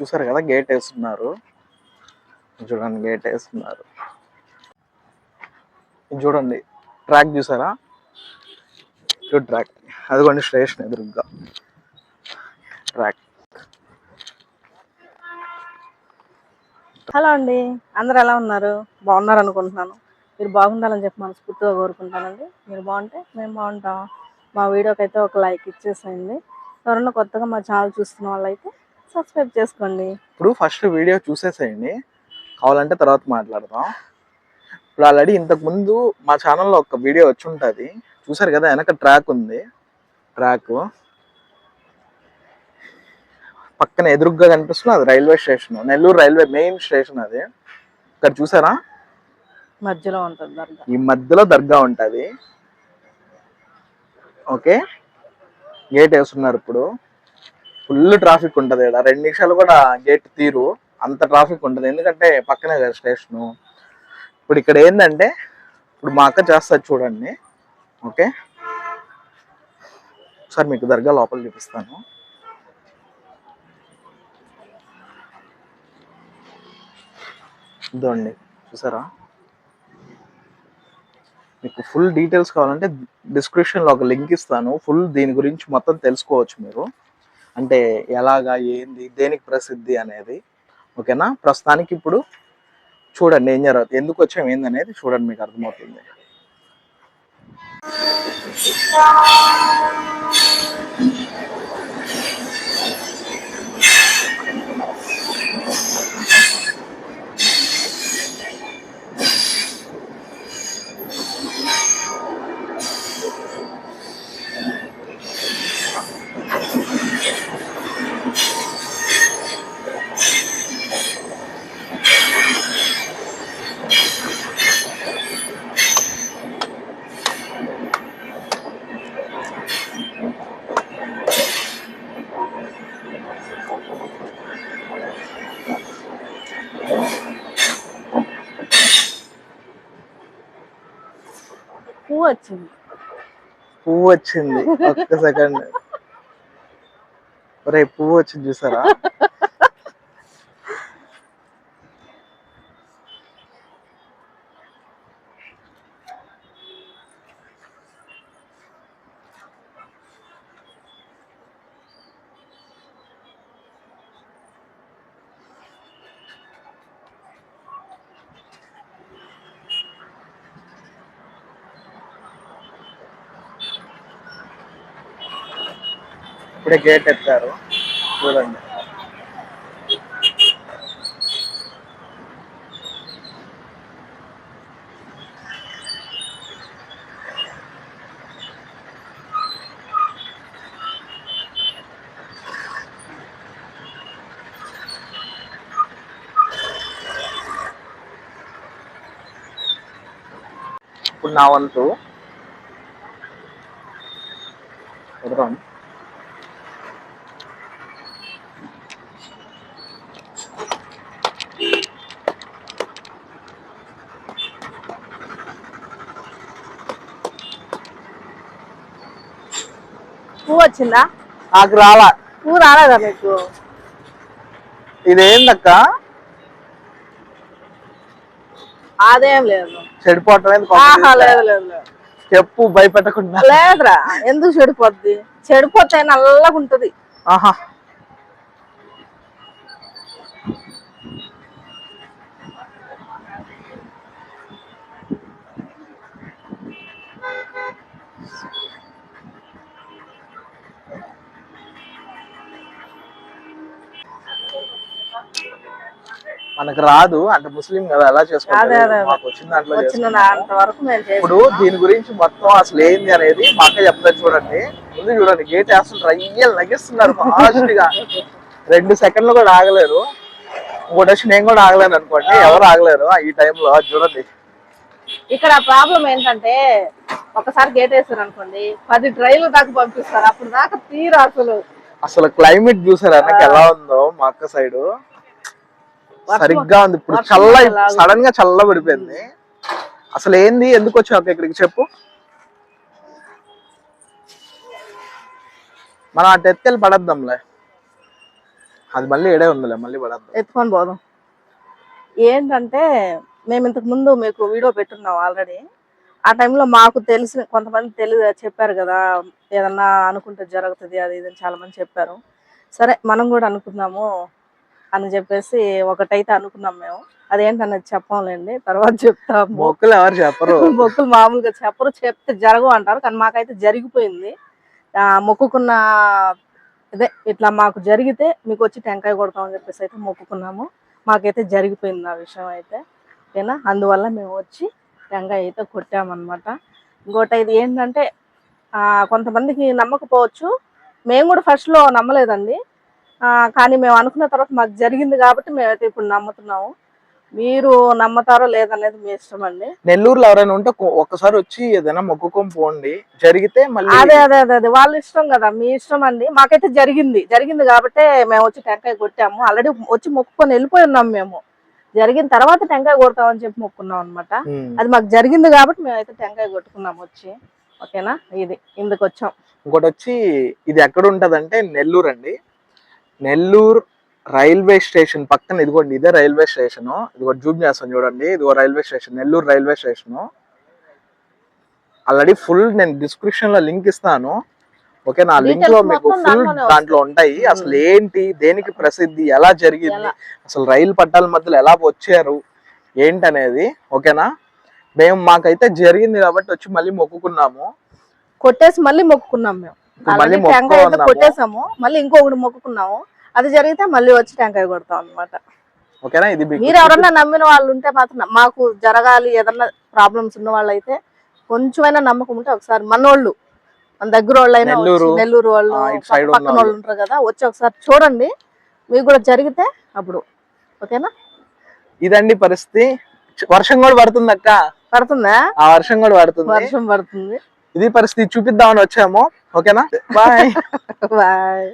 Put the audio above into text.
చూసారు కదా గేట్ వేస్తున్నారు. చూడండి గేట్ వేస్తున్నారు. చూడండి ట్రాక్ చూసారా? చూడు ట్రాక్ అదిగోండి స్టేషన్ ఎదురుగా ట్రాక్ హలో అండి అందరు ఎలా ఉన్నారు? బాగున్నారు అనుకుంటున్నాను. మీరు బాగుండాలని చెప్పి మనస్ఫూర్తిగా కోరుకుంటానండి. మీరు బాగుంటే మేము బాగుంటాం. మా వీడియోకి అయితే ఒక లైక్ ఇచ్చేసేయండి. ఎవరన్నా కొత్తగా మా ఛానల్ చూస్తున్న వాళ్ళైతే సబ్స్క్రైబ్ చేసుకోండి. ఇప్పుడు ఫస్ట్ వీడియో చూసేసేయండి. కావాలంటే తర్వాత మాట్లాడదాం. ఇప్పుడు ఆల్రెడీ ఇంతకు ముందు మా ఛానల్లో ఒక వీడియో వచ్చి ఉంటుంది. చూసారు కదా వెనక ట్రాక్ ఉంది. ట్రాక్ పక్కన ఎదురుగ్గా కనిపిస్తుంది అది railway station. Nellore railway main station అది. ఇక్కడ చూసారా? మధ్యలో ఉంటుంది దర్గా. ఈ మధ్యలో దర్గా ఉంటుంది. ఓకే? గేట్ వేస్తున్నారు ఇప్పుడు. ఫుల్ ట్రాఫిక్ ఉంటుంది ఇక్కడ రెండు నిమిషాలు కూడా గేట్ తీరు అంత ట్రాఫిక్ ఉంటుంది. ఎందుకంటే పక్కనే కదా స్టేషను. ఇప్పుడు ఇక్కడ ఏంటంటే ఇప్పుడు మా అక్క చేస్తారు చూడండి. ఓకే? సార్ మీకు దర్గా లోపల చూపిస్తాను. ఇదండి చూసారా? మీకు ఫుల్ డీటెయిల్స్ కావాలంటే డిస్క్రిప్షన్లో ఒక లింక్ ఇస్తాను. ఫుల్ దీని గురించి మొత్తం తెలుసుకోవచ్చు మీరు. అంటే ఎలాగా ఏంది దేనికి ప్రసిద్ధి అనేది. ఓకేనా? ప్రస్తుతానికి ఇప్పుడు చూడండి ఏం జరుగుతుంది ఎందుకు వచ్చాం ఏంది అనేది చూడండి మీకు అర్థమవుతుంది. పువ్వు వచ్చింది. పువ్వు వచ్చింది ఒక్క సెకండ్ రే పువ్వు వచ్చింది చూసారా? ఇప్పుడే గేట్ ఎత్తారు. చూడండి. ఇప్పుడు నా వంతు. పువ్వు వచ్చిందా? నాకు రాలా. పువ్వు రాలేదా మీకు? ఇదేందక్క? అదేం లేదు. చెడిపోవటం ఆహా లేదు లేదు లేదు. చెప్పు భయపెట్టకుండా. లేదురా ఎందుకు చెడిపోద్ది? చెడిపోతే నల్లగా ఉంటది ఆహా. మనకు రాదు అంటే ముస్లిం కదా ఎలా చేసుకుంటారు ఇప్పుడు దీని గురించి మొత్తం అసలు ఏంది అనేది మా అక్క చెప్తారు చూడండి. ముందు చూడండి గేట్ వేస్తుంటారు అయ్యలు నగిస్తున్నారు ఫాస్ట్గా రెండు సెకండ్లు కూడా ఆగలేరు. ఇంకోటి వచ్చి నేను కూడా ఆగలేను అనుకోండి ఎవరు ఆగలేరు ఈ టైంలో చూడండి. ఇక్కడ ప్రాబ్లం ఏంటంటే ఒకసారి గేట్ వేస్తారు అనుకోండి పది ట్రైన్లు దాకా పంపిస్తారు అప్పుడు దాకా తీరు అసలు. అసలు క్లైమేట్ చూసారు? అన్నకి ఎలా ఉందో మా అక్క సైడ్. సరిగ్గా ఉంది. ఇప్పుడు చల్ల? సడన్గా చల్ల పడిపోయింది. అసలు ఏంది? ఎందుకు వచ్చావు ఇక్కడికి? చెప్పు. మనం అటు ఎత్తుకెళ్ళి పడద్దాంలే. అది మళ్ళీ ఏడే ఉందిలే మళ్ళీ పడద్దు. ఎత్తుకొని పోదాం. ఏంటంటే మేము ఇంతకు ముందు మీకు వీడియో పెట్టున్నాం ఆల్రెడీ. ఆ టైంలో మాకు తెలిసిన కొంతమంది తెలి చెప్పారు కదా ఏదన్నా అనుకుంటే జరుగుతుంది అది ఇది అని చాలా మంది చెప్పారు. సరే మనం కూడా అనుకుందాము అని చెప్పేసి ఒకటైతే అనుకున్నాం మేము. అదేంటన్నది చెప్పంలేండి తర్వాత చెప్తాము. మొక్కులు ఎవరు చెప్పరు. మొక్కులు మామూలుగా చెప్పరు చెప్తే జరగవు అంటారు కానీ మాకైతే జరిగిపోయింది. ఆ, మొక్కుకున్న ఇదే ఇట్లా మాకు జరిగితే మీకు వచ్చి టెంకాయ కొడతామని చెప్పేసి అయితే మొక్కుకున్నాము. మాకైతే జరిగిపోయింది ఆ విషయం అయితే. ఓకేనా? అందువల్ల మేము వచ్చి టెంకాయ అయితే కొట్టామన్నమాట. ఇంకోటి ఇది ఏంటంటే కొంతమందికి నమ్మకపోవచ్చు. మేము కూడా ఫస్ట్లో నమ్మలేదండి. ఆ, కానీ మేము అనుకున్న తర్వాత మాకు జరిగింది కాబట్టి మేమైతే ఇప్పుడు నమ్ముతున్నాము. మీరు నమ్మతారో లేదనేది మీ ఇష్టం అండి. నెల్లూరులో ఎవరైనా ఉంటే ఒక్కసారి వచ్చి ఏదైనా మొక్కుకొని పోండి. జరిగితే మళ్ళీ అదే అదే అదే అదే. వాళ్ళ ఇష్టం కదా మీ ఇష్టం అండి. మాకైతే జరిగింది. జరిగింది కాబట్టి మేము వచ్చి టెంకాయ కొట్టాము. ఆల్రెడీ వచ్చి మొక్కుకొని వెళ్ళిపోయి ఉన్నాం మేము. జరిగిన తర్వాత టెంకాయ కొడతామని చెప్పి మొక్కున్నాం అనమాట. అది మాకు జరిగింది కాబట్టి మేమైతే టెంకాయ కొట్టుకున్నాం వచ్చి. ఓకేనా? ఇది ఇందుకు వచ్చాం ఇంకోటి వచ్చి ఇది ఎక్కడ ఉంటదంటే నెల్లూరు అండి నెల్లూరు రైల్వే స్టేషన్ పక్కన ఇదిగోండి ఇదే రైల్వే స్టేషన్. ఇదిగో జూమ్ చేస్తాను చూడండి. ఇదిగో railway station Nellore railway station. Already full నేను డిస్క్రిప్షన్లో లింక్ ఇస్తాను. ఓకే నా లింక్లో మీకు ఫుల్ దాంట్లో ఉంటాయి. అసలు ఏంటి దేనికి ప్రసిద్ధి ఎలా జరిగింది? అసలు రైలు పట్టాల మధ్యలో ఎలా వచ్చారు ఏంటనేది. ఓకేనా? మేము మాకైతే జరిగింది కాబట్టి వచ్చి మళ్ళీ మొక్కుకున్నాము. కొట్టేసి మళ్ళీ మొక్కుకున్నాం మేము. మళ్ళీ టెంకాయ అయితే కొట్టేసాము. మళ్ళీ ఇంకొకటి మొక్కుకున్నాము. అది జరిగితే మళ్ళీ వచ్చి టెంకాయ కొడతాం అన్నమాట. ఓకేనా? ఇది మీరు ఎవరన్నా నమ్మిన వాళ్ళు ఉంటే మాత్రం మాకు జరగాలి ఏదన్నా ప్రాబ్లమ్స్ ఉన్న వాళ్ళు అయితే కొంచెమైనా నమ్మకం ఉంటే ఒకసారి మనోళ్ళు మన దగ్గర వాళ్ళు అయినా నెల్లూరు, వాళ్ళు పక్కన వాళ్ళు ఉంటారు కదా వచ్చి ఒకసారి చూడండి. మీకు కూడా జరిగితే అప్పుడు. ఓకేనా? ఇదండి పరిస్థితి. వర్షం కూడా పడుతుంది అక్క పడుతుందా? ఆ వర్షం కూడా పడుతుంది. వర్షం పడుతుంది. ఇది పరిస్థితి చూపిద్దామని వచ్చాము. ఓకేనా? బాయ్. బాయ్.